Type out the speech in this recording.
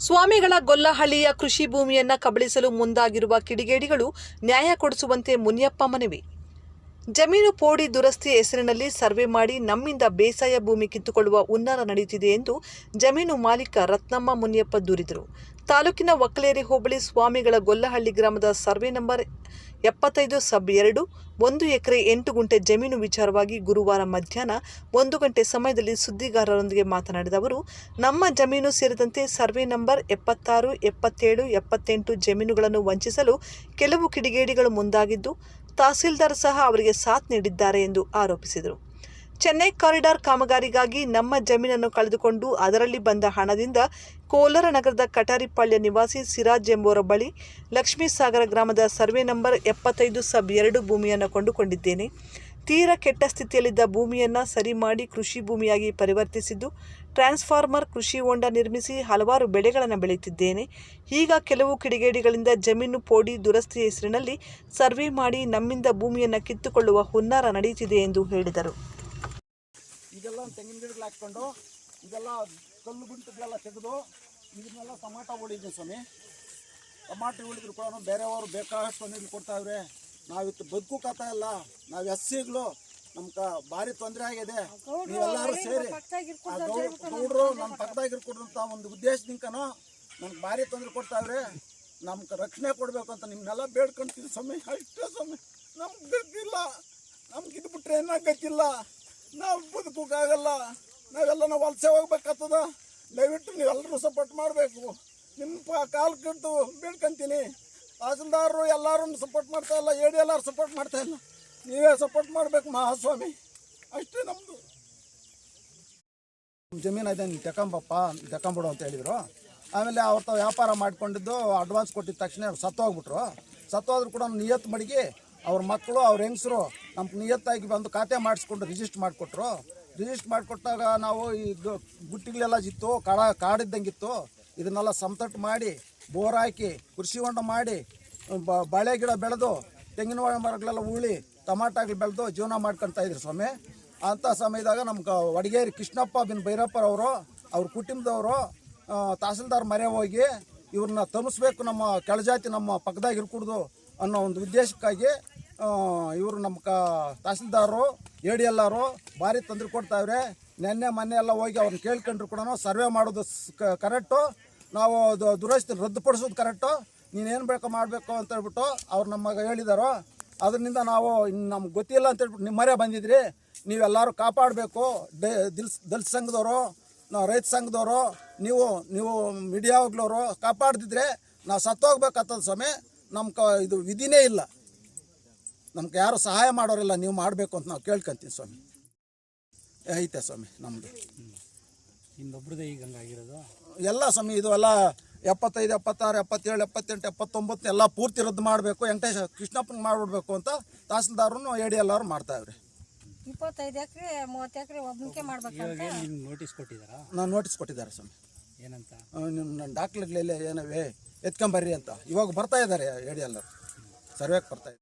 ಸ್ವಾಮಿಗಳ ಗೊಲ್ಲಹಳ್ಳಿಯ ಕೃಷಿ ಭೂಮಿಯನ್ನ ಕಬಳಿಸಲು ಮುಂದಾಗಿರುವ ಕಿಡಿಗೇಡಿಗಳು ನ್ಯಾಯ ಕೊಡಿಸುವಂತೆ ಮುನಿಯಪ್ಪ ಮನವಿ. ಜಮೀನು ಪೋಡಿ ದುರಸ್ತಿ ಹೆಸರಿನಲ್ಲಿ ಸರ್ವೆ ಮಾಡಿ ನಮ್ಮಿಂದ ಬೇಸಾಯ ಭೂಮಿ ಕಿತ್ತುಕೊಳ್ಳುವ ಉನ್ನರ ನಡೆಯುತ್ತಿದೆ ಎಂದು ಜಮೀನು ಮಾಲೀಕ ರತ್ನಮ್ಮ ಮುನಿಯಪ್ಪ ದೂರಿದರು. ತಾಲೂಕಿನ ಒಕ್ಕಲೇರಿ ಹೋಬಳಿ ಸ್ವಾಮಿಗಳ ಗೊಲ್ಲಹಳ್ಳಿ ಗ್ರಾಮದ ಸರ್ವೆ ನಂಬರ್ ಎಪ್ಪತ್ತೈದು ಸಬ್ ಎರಡು, ಒಂದು ಎಕರೆ ಎಂಟು ಗುಂಟೆ ಜಮೀನು ವಿಚಾರವಾಗಿ ಗುರುವಾರ ಮಧ್ಯಾಹ್ನ ಒಂದು ಗಂಟೆ ಸಮಯದಲ್ಲಿ ಸುದ್ದಿಗಾರರೊಂದಿಗೆ ಮಾತನಾಡಿದ ಅವರು, ನಮ್ಮ ಜಮೀನು ಸೇರಿದಂತೆ ಸರ್ವೆ ನಂಬರ್ ಎಪ್ಪತ್ತಾರು, ಎಪ್ಪತ್ತೇಳು, ಎಪ್ಪತ್ತೆಂಟು ಜಮೀನುಗಳನ್ನು ವಂಚಿಸಲು ಕೆಲವು ಕಿಡಿಗೇಡಿಗಳು ಮುಂದಾಗಿದ್ದು, ತಹಸೀಲ್ದಾರ್ ಸಹ ಅವರಿಗೆ ಸಾಥ್ ನೀಡಿದ್ದಾರೆ ಎಂದು ಆರೋಪಿಸಿದರು. ಚೆನ್ನೈ ಕಾರಿಡಾರ್ ಕಾಮಗಾರಿಗಾಗಿ ನಮ್ಮ ಜಮೀನನ್ನು ಕಳೆದುಕೊಂಡು ಅದರಲ್ಲಿ ಬಂದ ಹಣದಿಂದ ಕೋಲಾರ ನಗರದ ಕಟಾರಿಪಾಳ್ಯ ನಿವಾಸಿ ಸಿರಾಜ್ ಎಂಬುವರ ಬಳಿ ಲಕ್ಷ್ಮೀಸಾಗರ ಗ್ರಾಮದ ಸರ್ವೆ ನಂಬರ್ ಎಪ್ಪತ್ತೈದು ಸಬ್ ಎರಡು ಭೂಮಿಯನ್ನು ಕೊಂಡುಕೊಂಡಿದ್ದೇನೆ. ತೀರ ಕೆಟ್ಟ ಸ್ಥಿತಿಯಲ್ಲಿದ್ದ ಭೂಮಿಯನ್ನು ಸರಿ ಮಾಡಿ ಕೃಷಿ ಭೂಮಿಯಾಗಿ ಪರಿವರ್ತಿಸಿದ್ದು, ಟ್ರಾನ್ಸ್ಫಾರ್ಮರ್, ಕೃಷಿ ಹೊಂಡ ನಿರ್ಮಿಸಿ ಹಲವಾರು ಬೆಳೆಗಳನ್ನು ಬೆಳೆಯುತ್ತಿದ್ದೇನೆ. ಈಗ ಕೆಲವು ಕಿಡಿಗೇಡಿಗಳಿಂದ ಜಮೀನು ಪೋಡಿ ದುರಸ್ತಿ ಹೆಸರಿನಲ್ಲಿ ಸರ್ವೆ ಮಾಡಿ ನಮ್ಮಿಂದ ಭೂಮಿಯನ್ನು ಕಿತ್ತುಕೊಳ್ಳುವ ಹುನ್ನಾರ ನಡೆಯುತ್ತಿದೆ ಎಂದು ಹೇಳಿದರು. ಇದೆಲ್ಲ ತೆಂಗಿನ ಗಿಡಗಳು ಹಾಕ್ಕೊಂಡು ಇದೆಲ್ಲ ಕಲ್ಲು ಗುಂಟುಗಳೆಲ್ಲ ತೆಗೆದು ಇದನ್ನೆಲ್ಲ ಟೊಮಾಟೊ ಹೊಡಿದ್ದೀನಿ ಸ್ವಾಮಿ. ಟೊಮಾಟೊ ಉಳಿದ್ರು ಕೂಡ ಬೇರೆಯವರು ಬೇಕಾದಷ್ಟು ನೀರು ಕೊಡ್ತಾವ್ರೆ ನಾವಿತ್ತು ಬದುಕುಕತ್ತ ಇಲ್ಲ ನಾವು ಎಸ್ಸಿಗಳು ನಮ್ಗೆ ಭಾರಿ ತೊಂದರೆ ಆಗಿದೆ. ನೀವೆಲ್ಲರೂ ಸೇರಿ. ಗೌಡ್ರು ನಮ್ಮ ಪಕ್ಕದಾಗಿರ್ಕೊಡುವಂಥ ಒಂದು ಉದ್ದೇಶದಿಂಕನೋ ನಮ್ಗೆ ಭಾರಿ ತೊಂದರೆ ಕೊಡ್ತಾವ್ರೆ ನಮ್ಗೆ ರಕ್ಷಣೆ ಕೊಡಬೇಕು ಅಂತ ನಿಮ್ಮನ್ನೆಲ್ಲ ಬೇಡ್ಕೊಂತೀವಿ ಸ್ವಾಮಿ. ಅಷ್ಟೇ ಸ್ವಾಮಿ. ನಮ್ಗೆ ಗತಿಲ್ಲ ನಮ್ಗೆ ಇದು ಬಿಟ್ರೆ ಏನೋ ಗತಿಲ್ಲ ನಾವು ಬದುಕೋಕ್ಕಾಗಲ್ಲ ನಾವೆಲ್ಲ ನಾವು ವಲಸೆ ಹೋಗ್ಬೇಕಾಗ್ತದ. ದಯವಿಟ್ಟು ನೀವೆಲ್ಲರೂ ಸಪೋರ್ಟ್ ಮಾಡಬೇಕು. ನಿಮ್ಮ ಕಾಲು ಕಟ್ಟು ಬೇಡ್ಕೊಂತೀನಿ ತಹಸೀಲ್ದಾರರು ಎಲ್ಲರೂ ಸಪೋರ್ಟ್ ಮಾಡ್ತಾ ಇಲ್ಲ ಏಡಿ ಎಲ್ಲರೂ ಸಪೋರ್ಟ್ ಮಾಡ್ತಾ ಇಲ್ಲ. ನೀವೇ ಸಪೋರ್ಟ್ ಮಾಡಬೇಕು ಮಹಾಸ್ವಾಮಿ. ಅಷ್ಟೇ ನಮ್ಮದು ಜಮೀನು ಇದೆ ನೀನು ತಗೊಂಬಪ್ಪ ತಕೊಂಬಿಡು ಅಂತ ಹೇಳಿದರು. ಆಮೇಲೆ ಅವ್ರ ವ್ಯಾಪಾರ ಮಾಡಿಕೊಂಡಿದ್ದು ಅಡ್ವಾನ್ಸ್ ಕೊಟ್ಟಿದ್ದ ತಕ್ಷಣ ಸತ್ತೋಗ್ಬಿಟ್ರು. ಸತ್ತೋದ್ರು ಕೂಡ ನಿಯತ್ ಮಡಿಗೆ ಅವ್ರ ಮಕ್ಕಳು, ಅವ್ರ ಹೆಂಗಸರು ನಮ್ಮ ನಿಯತ್ತಾಗಿ ಬಂದು ಖಾತೆ ಮಾಡಿಸ್ಕೊಂಡು ರಿಜಿಸ್ಟ್ರ್ ಮಾಡಿಕೊಟ್ರು. ರಿಜಿಸ್ಟ್ರ್ ಮಾಡಿಕೊಟ್ಟಾಗ ನಾವು ಈ ಗುಟ್ಟಿಗಳೆಲ್ಲ ಇತ್ತು ಕಾಡ ಕಾಡಿದ್ದಂಗಿತ್ತು. ಇದನ್ನೆಲ್ಲ ಸಮತಟ್ಟು ಮಾಡಿ, ಬೋರ್ ಹಾಕಿ, ಕೃಷಿ ಹೊಂಡ ಮಾಡಿ ಬಾಳೆ ಗಿಡ ಬೆಳೆದು, ತೆಂಗಿನ ಮರಗಳೆಲ್ಲ ಉಳಿ ಟಮಾಟಾಗ್ಲಿ ಬೆಳೆದು ಜೀವನ ಮಾಡ್ಕೊತಾ ಇದ್ರು ಸ್ವಾಮಿ. ಅಂಥ ಸಮಯದಾಗ ನಮ್ಗೆ ವಡಗೇರಿ ಕೃಷ್ಣಪ್ಪ ಬಿನ್ ಭೈರಪ್ಪರವರು, ಅವ್ರ ಕುಟುಂಬದವರು ತಹಸೀಲ್ದಾರ್ ಮರೆ ಹೋಗಿ ಇವ್ರನ್ನ ತಮಿಸ್ಬೇಕು ನಮ್ಮ ಕೆಳಜಾತಿ ನಮ್ಮ ಪಕ್ಕದಾಗ ಇರ್ಕೂಡ್ದು ಅನ್ನೋ ಒಂದು ಉದ್ದೇಶಕ್ಕಾಗಿ ಇವರು ನಮ್ಮ ಕ ತಹಸೀಲ್ದಾರರು ಎ ಡಿ ಎಲ್ಲರು ಭಾರಿ ತೊಂದರೆ ಕೊಡ್ತಾವ್ರೆ. ನೆನ್ನೆ, ಮೊನ್ನೆ ಎಲ್ಲ ಹೋಗಿ ಅವ್ರನ್ನ ಕೇಳ್ಕೊಂಡ್ರು ಕೂಡ ಸರ್ವೆ ಮಾಡೋದು ಕರೆಕ್ಟು. ನಾವು ಅದು ದುರಸ್ತಿ ರದ್ದುಪಡಿಸೋದು ಕರೆಕ್ಟು. ನೀನೇನು ಬೇಕು ಮಾಡಬೇಕು ಅಂತ ಹೇಳ್ಬಿಟ್ಟು ಅವ್ರು ನಮಗೆ ಹೇಳಿದಾರೋ. ಅದರಿಂದ ನಾವು ನಮ್ಗೆ ಗೊತ್ತಿಲ್ಲ ಅಂತ ಹೇಳ್ಬಿಟ್ಟು ನಿಮ್ಮ ಮರೆ ಬಂದಿದ್ರಿ. ನೀವೆಲ್ಲರೂ ಕಾಪಾಡಬೇಕು. ಡೆ ದಿಲ್ಸ್ ದಲಿತ ಸಂಘದವರು ನಾವು ರೈತ ಸಂಘದವರು, ನೀವು ನೀವು ಮೀಡಿಯಾಗ್ಲವರು ಕಾಪಾಡ್ದಿದ್ರೆ ನಾವು ಸತ್ತೋಗ್ಬೇಕಾಗ್ತದೆ ಸ್ವಾಮಿ. ನಮ್ಮ ಕ ಇದು ವಿಧಿನೇ ಇಲ್ಲ. ನಮ್ಗೆ ಯಾರು ಸಹಾಯ ಮಾಡೋರಿಲ್ಲ ನೀವು ಮಾಡಬೇಕು ಅಂತ ನಾವು ಕೇಳ್ಕೊಂತೀವಿ ಸ್ವಾಮಿ. ಐತೆ ಸ್ವಾಮಿ ನಮ್ಮದು ನಿಮ್ದೊಬ್ರದೇ ಈಗ ಹಂಗಾಗಿರೋದು ಎಲ್ಲ ಸ್ವಾಮಿ ಇದು ಎಲ್ಲ ಎಪ್ಪತ್ತೈದು ಎಪ್ಪತ್ತಾರು ಎಪ್ಪತ್ತೇಳು ಎಪ್ಪತ್ತೆಂಟು ಎಪ್ಪತ್ತೊಂಬತ್ತು ಎಲ್ಲ ಪೂರ್ತಿ ರದ್ದು ಮಾಡಬೇಕು ವೆಂಕಟೇಶ ಕೃಷ್ಣಪ್ಪನಿಗೆ ಮಾಡಿಬಿಡ್ಬೇಕು ಅಂತ ತಹಸೀಲ್ದಾರನು ಎ ಡಿ ಎಲ್ಲರೂ ಮಾಡ್ತಾವ್ರಿ. ಇಪ್ಪತ್ತೈದು ಎಕರೆ ಮೂವತ್ತು ಎಕರೆ ಒಬ್ಬನಿಗೆ ಮಾಡ್ಬೇಕಂತ. ಇವಾಗ ನಿಮ್ಗೆ ನೋಟಿಸ್ ಕೊಟ್ಟಿದ್ದಾರಾ? ನಾನು ನೋಟಿಸ್ ಕೊಟ್ಟಿದ್ದಾರೆ ಸ್ವಾಮಿ. ಏನಂತ? ನಿಮ್ಮ ದಾಖಲೆಗಳೆಲ್ಲ ಏನವೇ ಎತ್ಕೊಂಬರ್ರಿ ಅಂತ. ಇವಾಗ ಬರ್ತಾ ಇದ್ದಾರೆ ಎ ಡಿ ಎಲ್ಲರು ಸರ್ವೆಗೆ ಬರ್ತಾ ಇದ್ದಾರೆ.